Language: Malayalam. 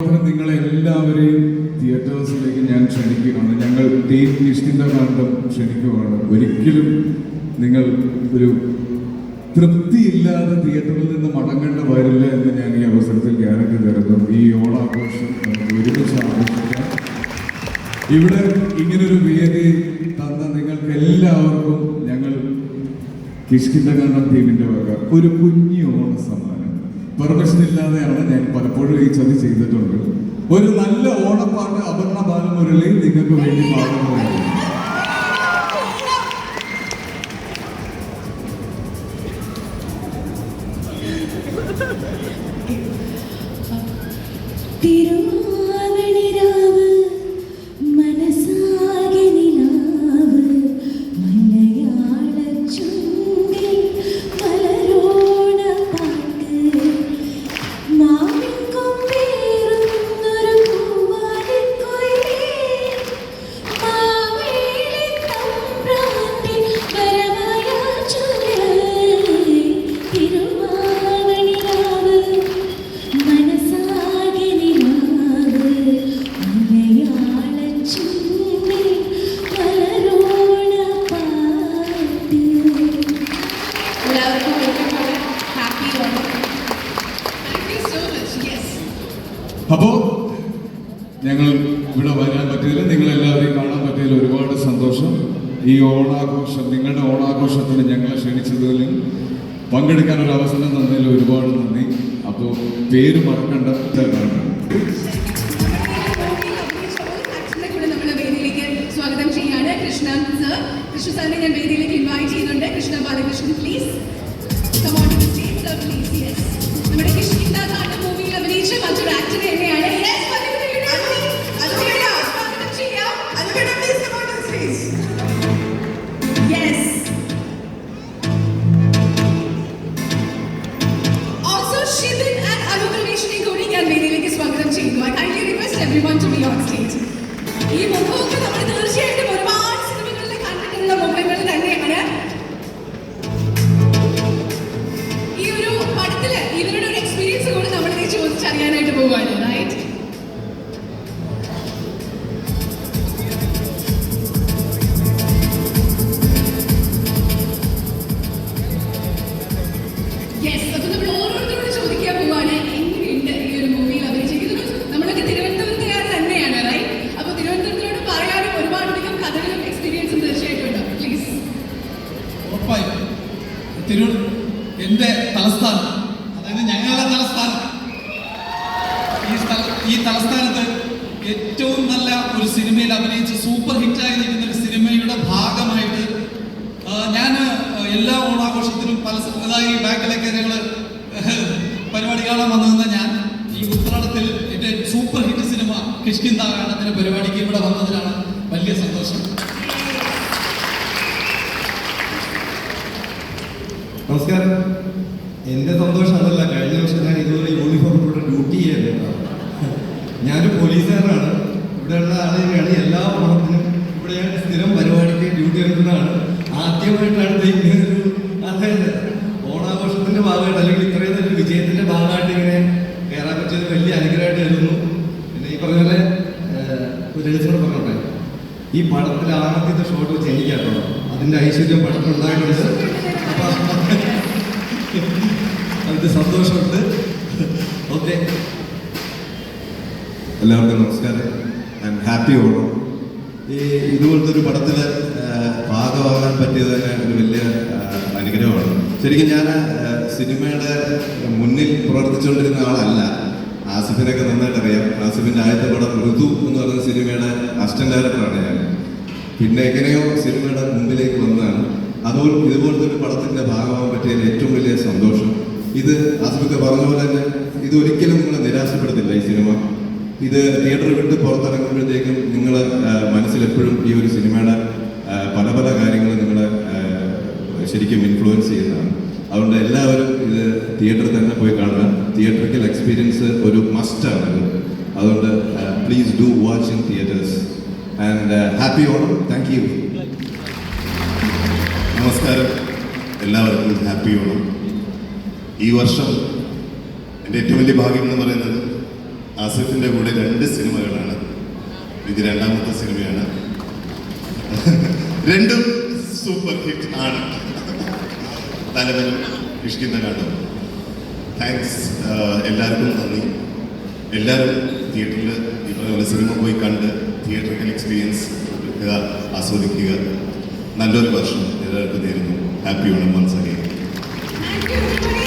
നിങ്ങളെ എല്ലാവരെയും തിയേറ്റേഴ്സിലേക്ക് ഞാൻ ക്ഷണിക്കുകയാണ്. ഞങ്ങൾ ടീം നിശ്ചിത കാന്തം ക്ഷണിക്കുകയാണ്. ഒരിക്കലും നിങ്ങൾ ഒരു തൃപ്തിയില്ലാതെ തിയേറ്ററിൽ നിന്ന് മടങ്ങേണ്ട വരില്ല എന്ന് ഞാൻ ഈ അവസരത്തിൽ ഗ്യാരണ്ടി തരുന്നു. ഈ ഓണാഘോഷം ഒരുമിച്ച് ആഘോഷിക്കാം. ഇവിടെ ഇങ്ങനൊരു വേദി തന്ന നിങ്ങൾക്ക് എല്ലാവർക്കും ഞങ്ങൾ കിഷ്കിന്തകാണ്ഡം ടീമിന്റെ വക ഒരു കുഞ്ഞു ഓണ സമ്മാനം പെർമിഷൻ ഇല്ലാതെയാണ് ഞാൻ പലപ്പോഴും ഈ ചതി ചെയ്തിട്ടുണ്ട്. ഒരു നല്ല ഓണപ്പാട്ട് അപർണ ബാലമുരളി നിങ്ങൾക്ക് വേണ്ടി പാടുന്നതായിരിക്കും ഇവിടെ വരാൻ പറ്റിയതിൽ നിങ്ങളെല്ലാവരെയും കാണാൻ പറ്റിയതിൽ ഒരുപാട് സന്തോഷം. ഈ ഓണാഘോഷം നിങ്ങളുടെ ഓണാഘോഷത്തിന് ഞങ്ങളെ ക്ഷണിച്ചതിൽ പങ്കെടുക്കാൻ ഒരു അവസരം തന്നതിൽ ഒരുപാട് നന്ദി. അപ്പോൾ പേര് മറക്കേണ്ട. സ്വാഗതം ചെയ്യാണ് കൃഷ്ണ സർ കൃഷ്ണ സാറിനെ ഞാൻ വേദിയിലേക്ക് ഇൻവൈറ്റ് ചെയ്യുന്നുണ്ട്. കൃഷ്ണ ബാലകൃഷ്ണൻ പ്ലീസ് നമ്മുടെ കിഷ്കിന്ദ മൂവിയിൽ അഭിനയിച്ച മറ്റൊരു ആക്ടർ തന്നെയാണ് ഈ മുഖമൊക്കെ നമ്മൾ തീർച്ചയായിട്ടും ഒരുപാട് സിനിമകളിൽ കണ്ടിട്ടുള്ള മുഖങ്ങൾ തന്നെയാണ്. ഈ ഒരു പടത്തിൽ ഇവരുടെ ഒരു എക്സ്പീരിയൻസ് കൂടി നമ്മൾ ചോദിച്ചറിയാനായിട്ട് പോവുകയാണ് റൈറ്റ് ഉറപ്പായും. തിരൂർ എന്റെ തലസ്ഥാനം. അതായത് ഞങ്ങളുടെ തലസ്ഥാനം. ഈ ഈ തലസ്ഥാനത്ത് ഏറ്റവും നല്ല ഒരു സിനിമയിൽ അഭിനയിച്ച് സൂപ്പർ ഹിറ്റായി നിൽക്കുന്ന ഒരു സിനിമയുടെ ഭാഗമായിട്ട് ഞാൻ എല്ലാ ഓണാഘോഷത്തിലും പല അതായത് ബാക്കിലൊക്കെ ഞങ്ങൾ പരിപാടി കാണാൻ വന്നിരുന്ന ഞാൻ ഈ ഉത്രാടത്തിൽ എന്റെ സൂപ്പർ ഹിറ്റ് സിനിമ കിഷ്കിന്ദ പരിപാടിക്ക് ഇവിടെ വന്നതിലാണ് വലിയ സന്തോഷം. നമസ്കാരം. എന്റെ സന്തോഷം അതല്ല കഴിഞ്ഞ വർഷം ഞാൻ ഇതുപോലെ യൂണിഫോം ഇവിടെ ഡ്യൂട്ടി ചെയ്യായിരുന്നു ഞാനൊരു പോലീസുകാരനാണ്. ഇവിടെയുള്ള ആളുകളാണ് എല്ലാ ഓണത്തിനും ഇവിടെ ഞാൻ സ്ഥിരം പരിപാടിക്ക് ഡ്യൂട്ടി എടുക്കുന്നതാണ് ആദ്യമായിട്ടാണ് ഒരു അതായത് ഓണാഘോഷത്തിന്റെ ഭാഗമായിട്ട് അല്ലെങ്കിൽ ഇത്രയും നല്ല വിജയത്തിന്റെ ഭാഗമായിട്ട് ഇങ്ങനെ കയറാൻ പറ്റിയത് വലിയ അനുഗ്രഹമായിട്ട് കരുതുന്നു. പിന്നെ ഈ പറഞ്ഞ പോലെ ഏഹ്, പറഞ്ഞോട്ടെ. ഈ പടത്തിൽ ആദ്യത്തെ ഷോട്ട് വെച്ച് എനിക്കാട്ടോ അതിന്റെ ഐശ്വര്യം പടത്തിലുണ്ടായിട്ടുണ്ട്. അപ്പൊ അതിന്റെ സന്തോഷമുണ്ട്. ഓക്കെ. എല്ലാവർക്കും നമസ്കാരം. I happy Onam. ഈ ഇതുപോലത്തെ ഒരു പടത്തിൽ ഭാഗമാകാൻ പറ്റിയത് തന്നെ ഒരു വലിയ അനുഗ്രഹമാണ്. ശരിക്കും ഞാൻ സിനിമയുടെ മുന്നിൽ പ്രവർത്തിച്ചുകൊണ്ടിരുന്ന ആളല്ല. ആസിഫിനൊക്കെ നന്നായിട്ട് അറിയാം ആസിഫിന്റെ ആദ്യത്തെ പടം ഋതു എന്ന് പറയുന്ന സിനിമയുടെ അസിസ്റ്റന്റ് ഡയറക്ടറാണ് ഞാൻ. പിന്നെ എങ്ങനെയോ സിനിമയുടെ മുമ്പിലേക്ക് വന്നതാണ്. അതുപോലെ ഇതുപോലത്തെ ഒരു പടത്തിന്റെ ഭാഗമാകാൻ പറ്റിയതിൽ ഏറ്റവും വലിയ സന്തോഷം ഇത് ആസിഫൊക്കെ പറഞ്ഞ പോലെ തന്നെ ഇത് ഒരിക്കലും നിങ്ങളെ നിരാശപ്പെടുത്തില്ല ഈ സിനിമ. ഇത് തിയേറ്റർ വിട്ട് പുറത്തിറങ്ങുമ്പോഴത്തേക്കും നിങ്ങൾ മനസ്സിൽ എപ്പോഴും ഈ ഒരു സിനിമയുടെ പല പല കാര്യങ്ങൾ നിങ്ങളെ ശരിക്കും ഇൻഫ്ലുവൻസ് ചെയ്യുന്നതാണ്. അതുകൊണ്ട് എല്ലാവരും ഇത് തിയേറ്ററിൽ തന്നെ പോയി കാണുക. തിയേറ്ററിക്കൽ എക്സ്പീരിയൻസ് ഒരു മസ്റ്റാണ് അതുകൊണ്ട് please do watch in theatres and happy Onam. Thank you നമസ്കാരം. എല്ലാവർക്കും ഹാപ്പി ഓണം. ഈ വർഷം എന്റെ ഏറ്റവും വലിയ ഭാഗ്യം എന്ന് പറയുന്നത് ആസിഫിന്റെ കൂടെ രണ്ട് സിനിമകളാണ്. ഇത് രണ്ടാമത്തെ സിനിമയാണ്. രണ്ടും സൂപ്പർ ഹിറ്റ് ആണ്. തലവനും ഇഷ്കിന്ന കാണും താങ്ക്സ് എല്ലാവർക്കും നന്ദി. എല്ലാവരും തിയേറ്ററിൽ ഈ സിനിമ പോയി കണ്ട് തിയേറ്ററിക്കൽ എക്സ്പീരിയൻസ് ആസ്വദിക്കുക. നല്ലൊരു വർഷം എല്ലാവർക്കും നേരുന്നു. Happy Onam once again